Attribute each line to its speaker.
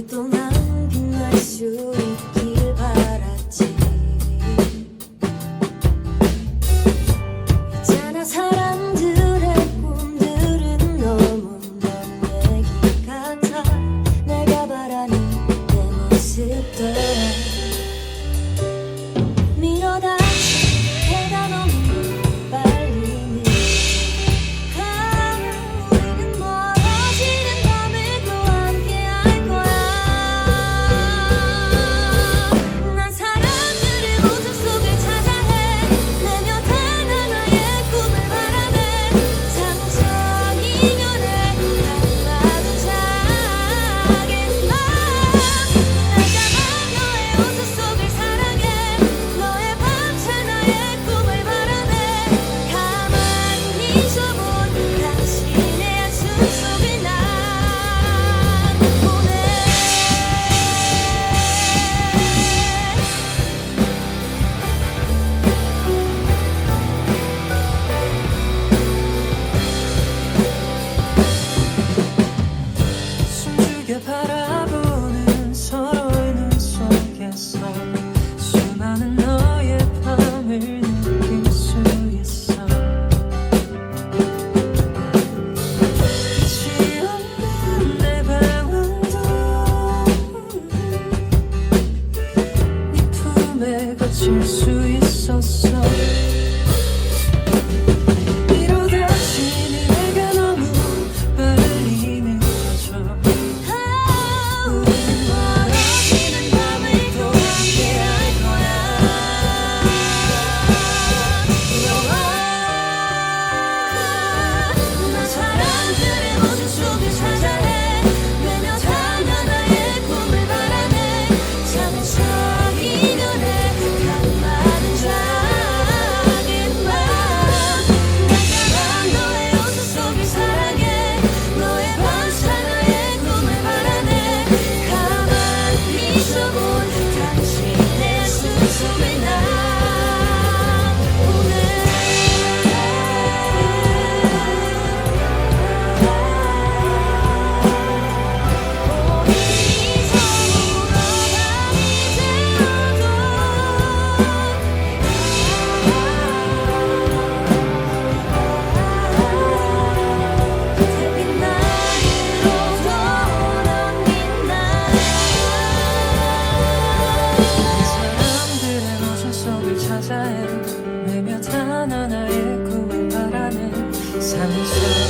Speaker 1: 그래도 난 빛날 수 있게. 맞출 수 있었어. 사자에 외면 단 하나의 꿈을 바라는 산수